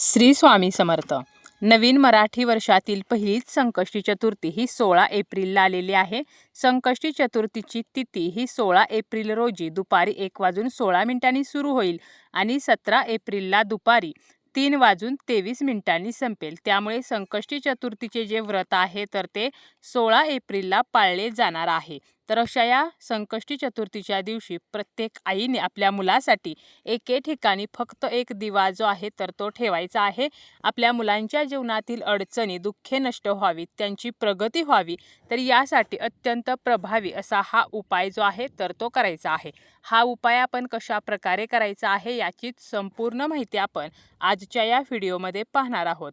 श्री स्वामी समर्थ. नवीन मराठी वर्षातील पहिलीच संकष्टी चतुर्थी ही सोळा एप्रिलला आलेली आहे. संकष्टी चतुर्थीची तिथी ही सोळा एप्रिल रोजी दुपारी एक वाजून सोळा मिनिटांनी सुरू होईल आणि सतरा एप्रिलला दुपारी तीन वाजून तेवीस मिनिटांनी संपेल. त्यामुळे संकष्टी चतुर्थीचे जे व्रत आहे तर ते सोळा एप्रिलला पाळले जाणार आहे. तर अशा या संकष्टी चतुर्थीच्या दिवशी प्रत्येक आईने आपल्या मुलासाठी एके ठिकाणी फक्त एक दिवा जो आहे तर तो ठेवायचा आहे. आपल्या मुलांच्या जीवनातील अडचणी दुःखे नष्ट व्हावीत त्यांची प्रगती व्हावी तर यासाठी अत्यंत प्रभावी असा हा उपाय जो आहे तर तो करायचा आहे. हा उपाय आपण कशा प्रकारे करायचा आहे याचीच संपूर्ण माहिती आपण आजच्या या व्हिडिओमध्ये पाहणार आहोत.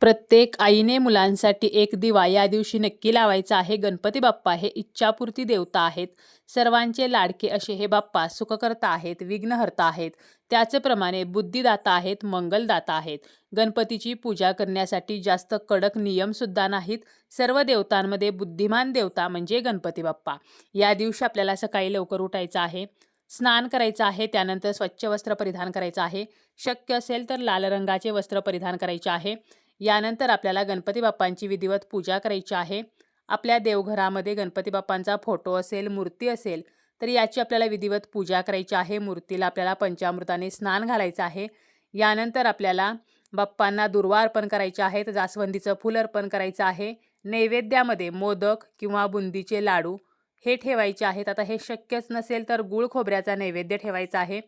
प्रत्येक आईने मुलांसाठी एक दिवा या दिवशी नक्की लावायचा आहे. गणपती बाप्पा हे इच्छापूर्ती देवता आहेत. सर्वांचे लाडके असे हे बाप्पा सुखकर्ता आहेत विघ्नहर्ता आहेत. त्याचप्रमाणे बुद्धिदाता आहेत मंगलदाता आहेत. गणपतीची पूजा करण्यासाठी जास्त कडक नियमसुद्धा नाहीत. सर्व देवतांमध्ये बुद्धिमान देवता म्हणजे गणपती बाप्पा. या दिवशी आपल्याला सकाळी लवकर उठायचं आहे. स्नान करायचं आहे त्यानंतर स्वच्छ वस्त्र परिधान करायचं आहे. शक्य असेल तर लाल रंगाचे वस्त्र परिधान करायचे आहे. यानंतर आपल्याला गणपती बाप्पांची विधिवत पूजा करायची आहे. आपल्या देवघरामध्ये गणपती बाप्पांचा फोटो असेल मूर्ती असेल तर याची आपल्याला विधिवत पूजा करायची आहे. मूर्तीला आपल्याला पंचामृताने स्नान घालायचं आहे. यानंतर आपल्याला बाप्पांना दुर्वा अर्पण करायचे आहेत जास्वंदीचं फूल अर्पण करायचं आहे. नैवेद्यामध्ये मोदक किंवा बुंदीचे लाडू हे ठेवायचे आहेत. आता हे शक्यच नसेल तर गुळ खोबऱ्याचा नैवेद्य ठेवायचा आहे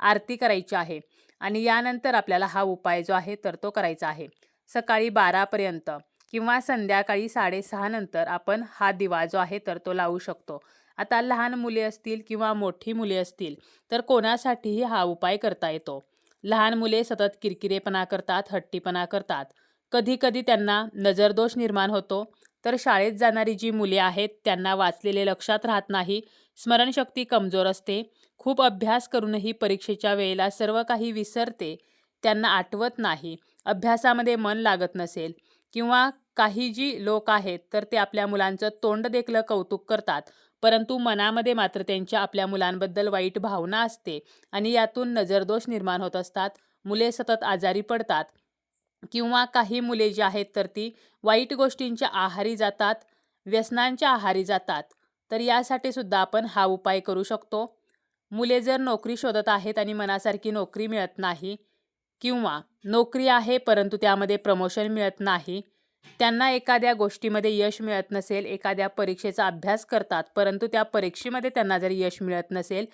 आरती करायची आहे. आणि यानंतर आपल्याला हा उपाय जो आहे तर तो करायचा आहे. सकाळी बारापर्यंत किंवा संध्याकाळी साडेसहानंतर आपण हा दिवा जो आहे तर तो लावू शकतो. आता लहान मुले असतील किंवा मोठी मुले असतील तर कोणासाठीही हा उपाय करता येतो. लहान मुले सतत किरकिरेपणा करतात हट्टीपणा करतात. कधी कधी त्यांना नजरदोष निर्माण होतो. तर शाळेत जाणारी जी मुले आहेत त्यांना वाचलेले लक्षात राहत नाही स्मरणशक्ती कमजोर असते. खूप अभ्यास करूनही परीक्षेच्या वेळेला सर्व काही विसरते त्यांना आठवत नाही. अभ्यासामध्ये मन लागत नसेल किंवा काही जी लोक आहेत तर ते आपल्या मुलांचं तोंड देखलं कौतुक करतात. परंतु मनामध्ये मात्र त्यांच्या आपल्या मुलांबद्दल वाईट भावना असते आणि यातून नजरदोष निर्माण होत असतात. मुले सतत आजारी पडतात किंवा काही मुले जी आहेत तर ती वाईट गोष्टींच्या आहारी जातात व्यसनांच्या आहारी जातात. तर यासाठी सुद्धा आपण हा उपाय करू शकतो. मुले जर नोकरी शोधत आहेत आणि मनासारखी नोकरी मिळत नाही किंवा नोकरी आहे परंतु त्यामध्ये प्रमोशन मिळत नाही त्यांना एखाद्या गोष्टीमध्ये यश मिळत नसेल एखाद्या परीक्षेचा अभ्यास करतात परंतु त्या परीक्षेमध्ये त्यांना जर यश मिळत नसेल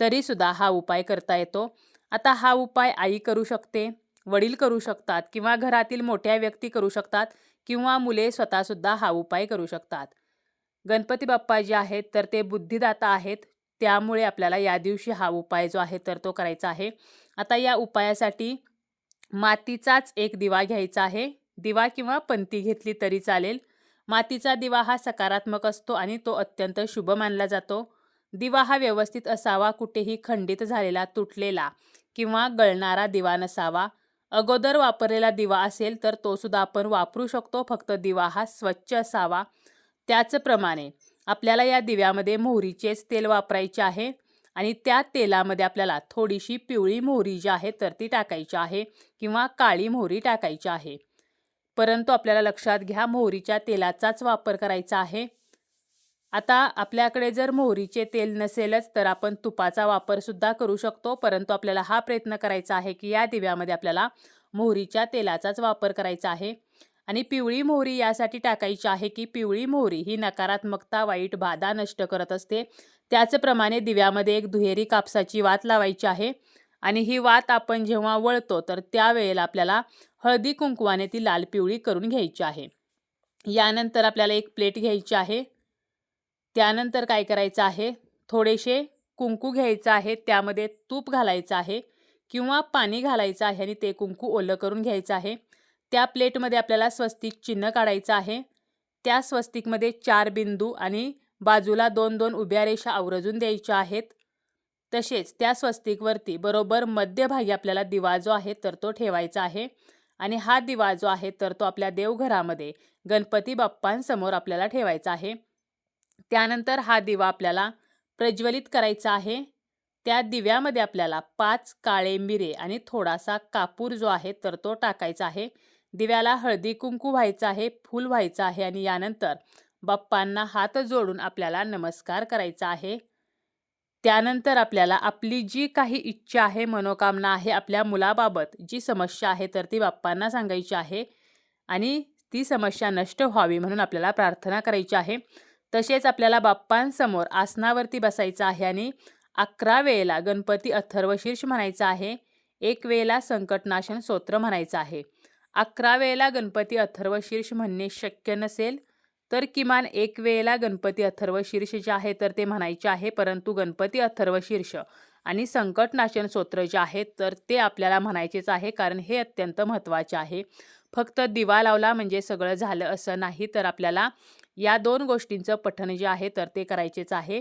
तरीसुद्धा हा उपाय करता येतो. आता हा उपाय आई करू शकते वडील करू शकतात किंवा घरातील मोठ्या व्यक्ती करू शकतात किंवा मुले स्वतःसुद्धा हा उपाय करू शकतात. गणपती बाप्पा जे आहेत तर ते बुद्धिदाता आहेत त्यामुळे आपल्याला या दिवशी हा उपाय जो आहे तर तो करायचा आहे. आता या उपायासाठी मातीचाच एक दिवा घ्यायचा आहे. दिवा किंवा पंती घेतली तरी चालेल. मातीचा दिवा हा सकारात्मक असतो आणि तो अत्यंत शुभ मानला जातो. दिवा हा व्यवस्थित असावा कुठेही खंडित झालेला तुटलेला किंवा गळणारा दिवा नसावा. अगोदर वापरलेला दिवा असेल तर तो सुद्धा आपण वापरू शकतो फक्त दिवा हा स्वच्छ असावा. त्याचप्रमाणे आपल्याला या दिव्यामध्ये मोहरीचेच तेल वापरायचे आहे. आणि त्या तेलामध्ये आपल्याला थोडीशी पिवळी मोहरी जी आहे तर ती टाकायची आहे किंवा काळी मोहरी टाकायची आहे. परंतु आपल्याला लक्षात घ्या मोहरीच्या तेलाचाच वापर करायचा आहे. आता आपल्याकडे जर मोहरीचे तेल नसेलच तर आपण तुपाचा वापरसुद्धा करू शकतो. परंतु आपल्याला हा प्रयत्न करायचा आहे की या दिव्यामध्ये आपल्याला मोहरीच्या तेलाचाच वापर करायचा आहे. आणि पिवळी मोहरी यासाठी टाकायची आहे की पिवळी मोहरी ही नकारात्मकता वाईट बाधा नष्ट करत असते. त्याचप्रमाणे दिव्यामध्ये एक दुहेरी कापसाची वात लावायची आहे आणि ही वात आपण जेव्हा वळतो तर त्यावेळेला आपल्याला हळदी कुंकवाने ती लाल पिवळी करून घ्यायची आहे. यानंतर आपल्याला एक प्लेट घ्यायची आहे. त्यानंतर काय करायचं आहे? थोडेसे कुंकू घ्यायचं आहे. त्यामध्ये तूप घालायचं आहे किंवा पाणी घालायचं आहे आणि ते कुंकू ओलं करून घ्यायचं आहे. त्या प्लेटमध्ये आपल्याला स्वस्तिक चिन्ह काढायचं आहे. त्या स्वस्तिकमध्ये चार बिंदू आणि बाजूला दोन दोन उभ्या रेषा आवरजून द्यायच्या आहेत. तसेच त्या स्वस्तिकवरती बरोबर मध्यभागी आपल्याला दिवा जो आहे तर तो ठेवायचा आहे आणि हा दिवा जो आहे तर तो आपल्या देवघरामध्ये गणपती बाप्पांसमोर आपल्याला ठेवायचा आहे. त्यानंतर हा दिवा आपल्याला प्रज्वलित करायचा आहे. त्या दिव्यामध्ये आपल्याला पाच काळे मिरे आणि थोडासा कापूर जो आहे तर तो टाकायचा आहे. दिव्याला हळदी कुंकू व्हायचं आहे फूल व्हायचं आहे आणि यानंतर बाप्पांना हात जोडून आपल्याला नमस्कार करायचा आहे. त्यानंतर आपल्याला आपली जी काही इच्छा आहे मनोकामना आहे आपल्या मुलाबाबत जी समस्या आहे तर ती बाप्पांना सांगायची आहे आणि ती समस्या नष्ट व्हावी म्हणून आपल्याला प्रार्थना करायची आहे. तसेच आपल्याला बाप्पांसमोर आसनावरती बसायचं आहे आणि अकरा वेळेला गणपती अथर्वशीर्ष म्हणायचं आहे. एक वेळेला संकटनाशन स्तोत्र म्हणायचं आहे. अकरा वेळेला गणपती अथर्वशीर्ष म्हणणे शक्य नसेल तर किमान एक वेळेला गणपती अथर्वशीर्ष जे आहे तर ते म्हणायचे आहे परंतु गणपती अथर्वशीर्ष आणि संकटनाशन स्तोत्र जे आहेत तर ते आपल्याला म्हणायचेच आहे कारण हे अत्यंत महत्त्वाचे आहे. फक्त दिवा लावला म्हणजे सगळं झालं असं नाही तर आपल्याला या दोन गोष्टींचं पठण जे आहे तर ते करायचेच आहे.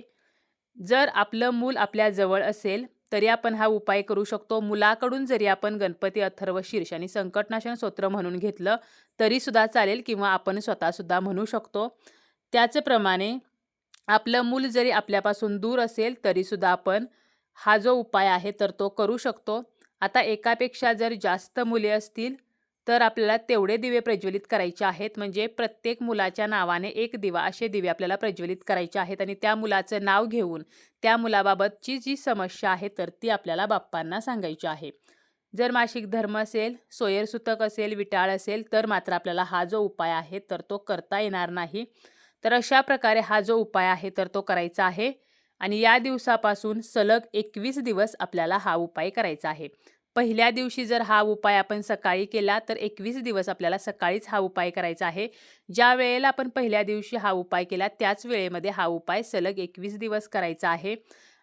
जर आपलं मूल आपल्या जवळ असेल तरी आपण हा उपाय करू शकतो. मुलाकडून जरी आपण गणपती अथर्व शीर्ष आणि संकटनाशन स्तोत्र म्हणून घेतलं तरीसुद्धा चालेल किंवा आपण स्वतःसुद्धा म्हणू शकतो. त्याचप्रमाणे आपलं मूल जरी आपल्यापासून दूर असेल तरीसुद्धा आपण हा जो उपाय आहे तर तो करू शकतो. आता एकापेक्षा जर जास्त मुले असतील तर आपल्याला तेवढे दिवे प्रज्वलित करायचे आहेत. म्हणजे प्रत्येक मुलाच्या नावाने एक दिवा असे दिवे आपल्याला प्रज्वलित करायचे आहेत. आणि त्या मुलाचं नाव घेऊन त्या मुलाबाबतची जी समस्या आहे तर ती आपल्याला बाप्पांना सांगायची आहे. जर मासिक धर्म असेल सोयरसुतक असेल विटाळ असेल तर मात्र आपल्याला हा जो उपाय आहे तर तो करता येणार नाही. तर अशा प्रकारे हा जो उपाय आहे तर तो करायचा आहे. आणि या दिवसापासून सलग एकवीस दिवस आपल्याला हा उपाय करायचा आहे. पहिल्या दिवशी जर हा उपाय आपण सकाळी केला तर एकवीस दिवस आपल्याला सकाळीच हा उपाय करायचा आहे. ज्या वेळेला आपण पहिल्या दिवशी हा उपाय केला त्याच वेळेमध्ये हा उपाय सलग एकवीस दिवस करायचा आहे.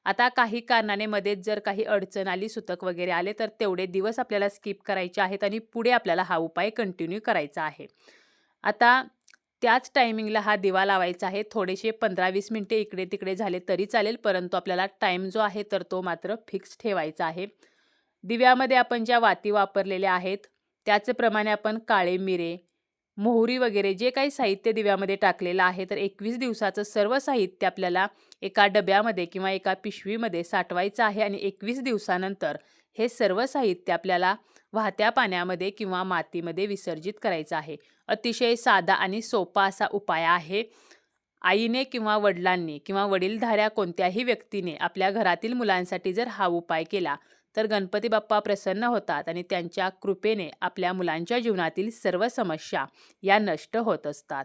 आता काही कारणाने मध्येच जर काही अडचण आली सुतक वगैरे आले तर तेवढे दिवस आपल्याला स्किप करायचे आहेत आणि पुढे आपल्याला हा उपाय कंटिन्यू करायचा आहे. आता त्याच टायमिंगला हा दिवा लावायचा आहे. थोडेसे पंधरा वीस मिनटे इकडे तिकडे झाले तरी चालेल परंतु आपल्याला टाईम जो आहे तर तो मात्र फिक्स ठेवायचा आहे. दिव्यामध्ये आपण ज्या वाती वापरलेल्या आहेत त्याचप्रमाणे आपण काळे मिरे मोहरी वगैरे जे काही साहित्य दिव्यामध्ये टाकलेलं आहे तर एकवीस दिवसाचं सर्व साहित्य आपल्याला एका डब्यामध्ये किंवा एका पिशवीमध्ये साठवायचं आहे आणि एकवीस दिवसानंतर हे सर्व साहित्य आपल्याला वाहत्या पाण्यामध्ये किंवा मातीमध्ये विसर्जित करायचं आहे. अतिशय साधा आणि सोपा असा उपाय आहे. आईने किंवा वडिलांनी किंवा वडीलधाऱ्या कोणत्याही व्यक्तीने आपल्या घरातील मुलांसाठी जर हा उपाय केला तर गणपती बाप्पा प्रसन्न होतात आणि त्यांच्या कृपेने आपल्या मुलांच्या जीवनातील सर्व समस्या या नष्ट होत असतात.